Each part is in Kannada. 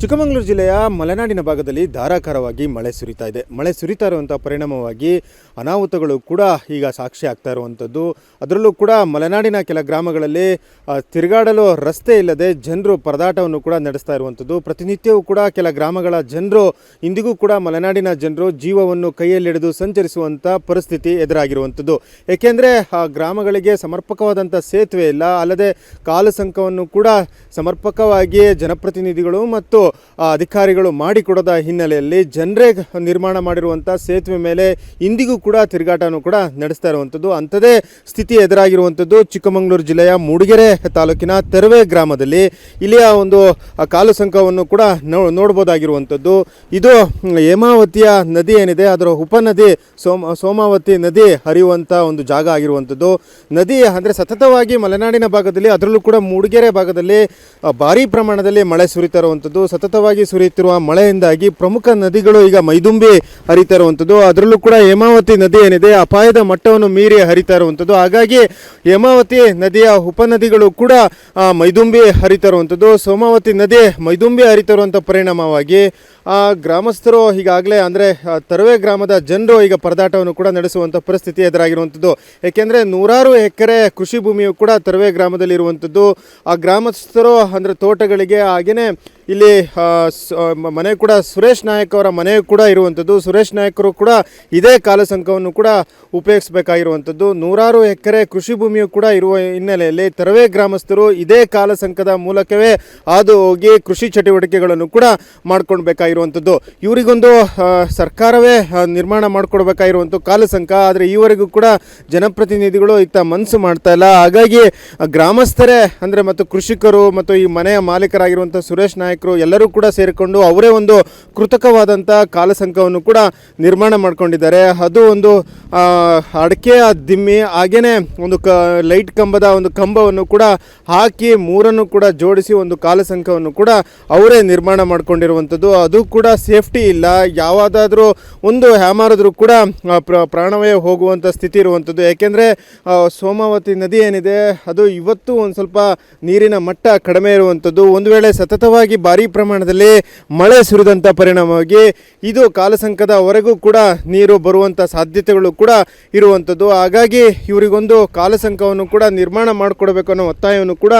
ಚಿಕ್ಕಮಗಳೂರು ಜಿಲ್ಲೆಯ ಮಲೆನಾಡಿನ ಭಾಗದಲ್ಲಿ ಧಾರಾಕಾರವಾಗಿ ಮಳೆ ಸುರಿತಾ ಇದೆ. ಮಳೆ ಸುರಿತಾ ಇರುವಂಥ ಪರಿಣಾಮವಾಗಿ ಅನಾಹುತಗಳು ಕೂಡ ಈಗ ಸಾಕ್ಷಿ ಆಗ್ತಾ ಇರುವಂಥದ್ದು ಅದರಲ್ಲೂ ಕೂಡ ಮಲೆನಾಡಿನ ಕೆಲ ಗ್ರಾಮಗಳಲ್ಲಿ ತಿರುಗಾಡಲು ರಸ್ತೆ ಇಲ್ಲದೆ ಜನರು ಪರದಾಟವನ್ನು ಕೂಡ ನಡೆಸ್ತಾ ಇರುವಂಥದ್ದು ಪ್ರತಿನಿತ್ಯವೂ ಕೂಡ ಕೆಲ ಗ್ರಾಮಗಳ ಜನರು, ಇಂದಿಗೂ ಕೂಡ ಮಲೆನಾಡಿನ ಜನರು ಜೀವವನ್ನು ಕೈಯಲ್ಲಿಡಿದು ಸಂಚರಿಸುವಂಥ ಪರಿಸ್ಥಿತಿ ಎದುರಾಗಿರುವಂಥದ್ದು ಏಕೆಂದರೆ, ಆ, ಗ್ರಾಮಗಳಿಗೆ ಸಮರ್ಪಕವಾದಂಥ ಸೇತುವೆ ಇಲ್ಲ. ಅಲ್ಲದೆ ಕಾಲು ಸಂಕವನ್ನು ಕೂಡ ಸಮರ್ಪಕವಾಗಿ ಜನಪ್ರತಿನಿಧಿಗಳು ಮತ್ತು ಅಧಿಕಾರಿಗಳು ಮಾಡಿಕೊಡದ ಹಿನ್ನೆಲೆಯಲ್ಲಿ ಜನರೇ ನಿರ್ಮಾಣ ಮಾಡಿರುವಂಥ ಸೇತುವೆ ಮೇಲೆ ಇಂದಿಗೂ ಕೂಡ ತಿರುಗಾಟನೂ ಕೂಡ ನಡೆಸ್ತಾ ಇರುವಂಥದ್ದು ಅಂಥದೇ ಸ್ಥಿತಿ ಎದುರಾಗಿರುವಂಥದ್ದು ಚಿಕ್ಕಮಗಳೂರು ಜಿಲ್ಲೆಯ ಮೂಡಿಗೆರೆ ತಾಲೂಕಿನ ತೆರವೆ ಗ್ರಾಮದಲ್ಲಿ. ಇಲ್ಲಿಯ ಒಂದು ಕಾಲು ಸಂಕವನ್ನು ಕೂಡ ನೋ ನೋಡ್ಬೋದಾಗಿರುವಂಥದ್ದು ಇದು ಹ್ಮ್, ಹೇಮಾವತಿಯ ನದಿ ಏನಿದೆ ಅದರ ಉಪನದಿ ಸೋಮ ಸೋಮಾವತಿ ನದಿ ಹರಿಯುವಂಥ ಒಂದು ಜಾಗ ಆಗಿರುವಂಥದ್ದು ನದಿ ಅಂದರೆ ಸತತವಾಗಿ ಮಲೆನಾಡಿನ ಭಾಗದಲ್ಲಿ ಅದರಲ್ಲೂ ಕೂಡ ಮೂಡಿಗೆರೆ ಭಾಗದಲ್ಲಿ ಭಾರೀ ಪ್ರಮಾಣದಲ್ಲಿ ಮಳೆ ಸುರಿತಾ ಇರುವಂಥದ್ದು ಸತತವಾಗಿ ಸುರಿಯುತ್ತಿರುವ ಮಳೆಯಿಂದಾಗಿ ಪ್ರಮುಖ ನದಿಗಳು ಈಗ ಮೈದುಂಬಿ ಹರಿತಾ ಇರುವಂಥದ್ದು ಅದರಲ್ಲೂ ಕೂಡ ಹೇಮಾವತಿ ನದಿ ಏನಿದೆ, ಅಪಾಯದ ಮಟ್ಟವನ್ನು ಮೀರಿ ಹರಿತಾ ಇರುವಂಥದ್ದು ಹಾಗಾಗಿ ಹೇಮಾವತಿ ನದಿಯ ಉಪನದಿಗಳು ಕೂಡ ಮೈದುಂಬಿ ಹರಿತಾ ಇರುವಂಥದ್ದು ಸೋಮಾವತಿ ನದಿ ಮೈದುಂಬಿ ಹರಿತಾ ಇರುವಂಥ ಪರಿಣಾಮವಾಗಿ, ಆ, ಗ್ರಾಮಸ್ಥರು ಈಗಾಗಲೇ ಅಂದರೆ ತರುವೆ ಗ್ರಾಮದ ಜನರು ಈಗ ಪರದಾಟವನ್ನು ಕೂಡ ನಡೆಸುವಂಥ ಪರಿಸ್ಥಿತಿ ಎದುರಾಗಿರುವಂಥದ್ದು. ಏಕೆಂದರೆ ನೂರಾರು ಎಕರೆ ಕೃಷಿ ಭೂಮಿಯು ಕೂಡ ತರುವೆ ಗ್ರಾಮದಲ್ಲಿ ಇರುವಂಥದ್ದು ಆ ಗ್ರಾಮಸ್ಥರು ಅಂದರೆ ತೋಟಗಳಿಗೆ ಹಾಗೆಯೇ ಇಲ್ಲಿ ಮನೆ ಕೂಡ ಸುರೇಶ್ ನಾಯಕ್ ಅವರ ಮನೆ ಕೂಡ ಇರುವಂಥದ್ದು. ಸುರೇಶ್ ನಾಯಕರು ಕೂಡ ಇದೇ ಕಾಲಸಂಕವನ್ನು ಕೂಡ ಉಪಯೋಗಿಸಬೇಕಾಗಿರುವಂಥದ್ದು. ನೂರಾರು ಎಕರೆ ಕೃಷಿ ಭೂಮಿಯು ಕೂಡ ಇರುವ ಹಿನ್ನೆಲೆಯಲ್ಲಿ ತರವೆ ಗ್ರಾಮಸ್ಥರು ಇದೇ ಕಾಲಸಂಕದ ಮೂಲಕವೇ ಹಾದು ಹೋಗಿ ಕೃಷಿ ಚಟುವಟಿಕೆಗಳನ್ನು ಕೂಡ ಮಾಡ್ಕೊಳ್ಬೇಕಾಗಿರುವಂಥದ್ದು. ಇವರಿಗೊಂದು ಸರ್ಕಾರವೇ ನಿರ್ಮಾಣ ಮಾಡಿಕೊಡ್ಬೇಕಾಗಿರುವಂಥ ಕಾಲಸಂಕ. ಆದರೆ ಈವರೆಗೂ ಕೂಡ ಜನಪ್ರತಿನಿಧಿಗಳು ಇತ್ತ ಮನಸ್ಸು ಮಾಡ್ತಾ ಇಲ್ಲ. ಹಾಗಾಗಿ ಗ್ರಾಮಸ್ಥರೇ ಅಂದರೆ ಮತ್ತು ಕೃಷಿಕರು ಮತ್ತು ಈ ಮನೆಯ ಮಾಲೀಕರಾಗಿರುವಂಥ ಸುರೇಶ್ ನಾಯಕರು ಎಲ್ಲರೂ ಕೂಡ ಸೇರಿಕೊಂಡು ಅವರೇ ಒಂದು ಕೃತಕವಾದಂಥ ಕಾಲಸಂಕವನ್ನು ಕೂಡ ನಿರ್ಮಾಣ ಮಾಡಿಕೊಂಡಿದ್ದಾರೆ. ಅದು ಒಂದು ಅಡಕೆಯ ದಿಮ್ಮಿ ಹಾಗೇ ಒಂದು ಕ, ಲೈಟ್ ಕಂಬದ ಒಂದು ಕಂಬವನ್ನು ಕೂಡ ಹಾಕಿ ಮೂರನ್ನು ಕೂಡ ಜೋಡಿಸಿ ಒಂದು ಕಾಲಸಂಕವನ್ನು ಕೂಡ ಅವರೇ ನಿರ್ಮಾಣ ಮಾಡಿಕೊಂಡಿರುವಂಥದ್ದು. ಅದು ಕೂಡ ಸೇಫ್ಟಿ ಇಲ್ಲ. ಯಾವಾದಾದರೂ ಒಂದು ಹ್ಯಾಮಾರಿದ್ರೂ ಕೂಡ ಪ್ರಾಣವೇ ಹೋಗುವಂಥ ಸ್ಥಿತಿ ಇರುವಂಥದ್ದು. ಯಾಕೆಂದರೆ ಸೋಮಾವತಿ ನದಿ ಏನಿದೆ, ಅದು ಇವತ್ತು ಒಂದು ಸ್ವಲ್ಪ ನೀರಿನ ಮಟ್ಟ ಕಡಿಮೆ ಇರುವಂಥದ್ದು. ಒಂದು ವೇಳೆ ಸತತವಾಗಿ ಭಾರೀ ಪ್ರಮಾಣದಲ್ಲಿ ಮಳೆ ಸುರಿದಂಥ ಪರಿಣಾಮವಾಗಿ ಇದು ಕಾಲಸಂಕದವರೆಗೂ ಕೂಡ ನೀರು ಬರುವಂಥ ಸಾಧ್ಯತೆಗಳು ಕೂಡ ಇರುವಂಥದ್ದು ಹಾಗಾಗಿ ಇವರಿಗೊಂದು ಕಾಲಸಂಕವನ್ನು ಕೂಡ ನಿರ್ಮಾಣ ಮಾಡಿಕೊಡ್ಬೇಕು ಅನ್ನೋ ಒತ್ತಾಯವನ್ನು ಕೂಡ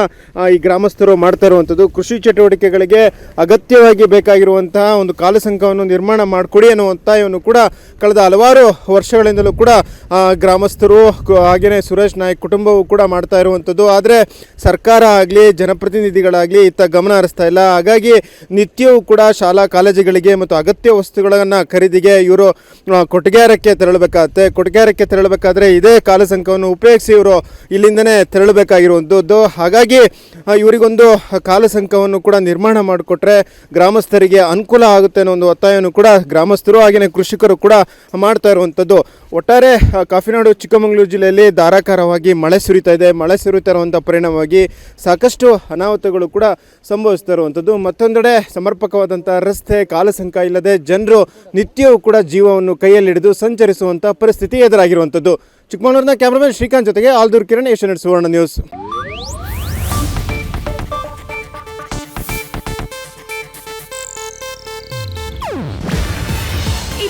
ಈ ಗ್ರಾಮಸ್ಥರು ಮಾಡ್ತಾ ಇರುವಂಥದ್ದು ಕೃಷಿ ಚಟುವಟಿಕೆಗಳಿಗೆ ಅಗತ್ಯವಾಗಿ ಬೇಕಾಗಿರುವಂತಹ ಒಂದು ಕಾಲಸಂಕವನ್ನು ನಿರ್ಮಾಣ ಮಾಡಿಕೊಡಿ ಅನ್ನೋ ಒತ್ತಾಯವನ್ನು ಕೂಡ ಕಳೆದ ಹಲವಾರು ವರ್ಷಗಳಿಂದಲೂ ಕೂಡ ಗ್ರಾಮಸ್ಥರು ಹಾಗೆಯೇ ಸುರೇಶ್ ನಾಯ್ಕ್ ಕುಟುಂಬವು ಕೂಡ ಮಾಡ್ತಾ ಇರುವಂಥದ್ದು ಆದರೆ ಸರ್ಕಾರ ಆಗಲಿ, ಜನಪ್ರತಿನಿಧಿಗಳಾಗಲಿ ಇತ್ತ ಗಮನ ಹರಿಸ್ತಾ ಇಲ್ಲ. ಹಾಗಾಗಿ ನಿತ್ಯವೂ ಕೂಡ ಶಾಲಾ ಕಾಲೇಜುಗಳಿಗೆ ಮತ್ತು ಅಗತ್ಯ ವಸ್ತುಗಳನ್ನು ಖರೀದಿಗೆ ಇವರು ಕೊಟ್ಟಿಗೆಹಾರಕ್ಕೆ ತೆರಳಬೇಕಾಗತ್ತೆ. ಕೊಟ್ಟಿಗೆಹಾರಕ್ಕೆ ತೆರಳಬೇಕಾದ್ರೆ ಇದೇ ಕಾಲಸಂಕವನ್ನು ಉಪಯೋಗಿಸಿ ಇವರು ಇಲ್ಲಿಂದನೇ ತೆರಳಬೇಕಾಗಿರುವಂಥದ್ದು. ಹಾಗಾಗಿ ಇವರಿಗೊಂದು ಕಾಲಸಂಕವನ್ನು ಕೂಡ ನಿರ್ಮಾಣ ಮಾಡಿಕೊಟ್ರೆ ಗ್ರಾಮಸ್ಥರಿಗೆ ಅನುಕೂಲ ಆಗುತ್ತೆ ಅನ್ನೋ ಒಂದು ಒತ್ತಾಯವನ್ನು ಕೂಡ ಗ್ರಾಮಸ್ಥರು ಹಾಗೆಯೇ ಕೃಷಿಕರು ಕೂಡ ಮಾಡ್ತಾ ಇರುವಂಥದ್ದು. ಒಟ್ಟಾರೆ ಕಾಫಿನಾಡು ಚಿಕ್ಕಮಗಳೂರು ಜಿಲ್ಲೆಯಲ್ಲಿ ಧಾರಾಕಾರವಾಗಿ ಮಳೆ ಸುರಿತಾ ಇದೆ. ಮಳೆ ಸುರಿತಾ ಇರುವಂಥ ಪರಿಣಾಮವಾಗಿ ಸಾಕಷ್ಟು ಅನಾಹುತಗಳು ಕೂಡ ಸಂಭವಿಸ್ತಾ ಇರುವಂಥದ್ದು. ಮತ್ತೊಂದೆಡೆ ಸಮರ್ಪಕವಾದಂಥ ರಸ್ತೆ ಕಾಲಸಂಕ ಇಲ್ಲದೆ ಜನರು ನಿತ್ಯವೂ ಕೂಡ ಜೀವವನ್ನು ಕೈಯಲ್ಲಿ ಹಿಡಿದು ಸಂಚರಿಸುವಂಥ ಪರಿಸ್ಥಿತಿ ಎದುರಾಗಿರುವಂಥದ್ದು. ಚಿಕ್ಕಮಗಳೂರಿನ ಕ್ಯಾಮ್ರಾಮನ್ ಶ್ರೀಕಾಂತ್ ಜೊತೆಗೆ ಆಲ್ದೂರ್ ಕಿರಣ್ ಏಷ್ಯಾನೆಟ್ ಸುವರ್ಣ ನ್ಯೂಸ್.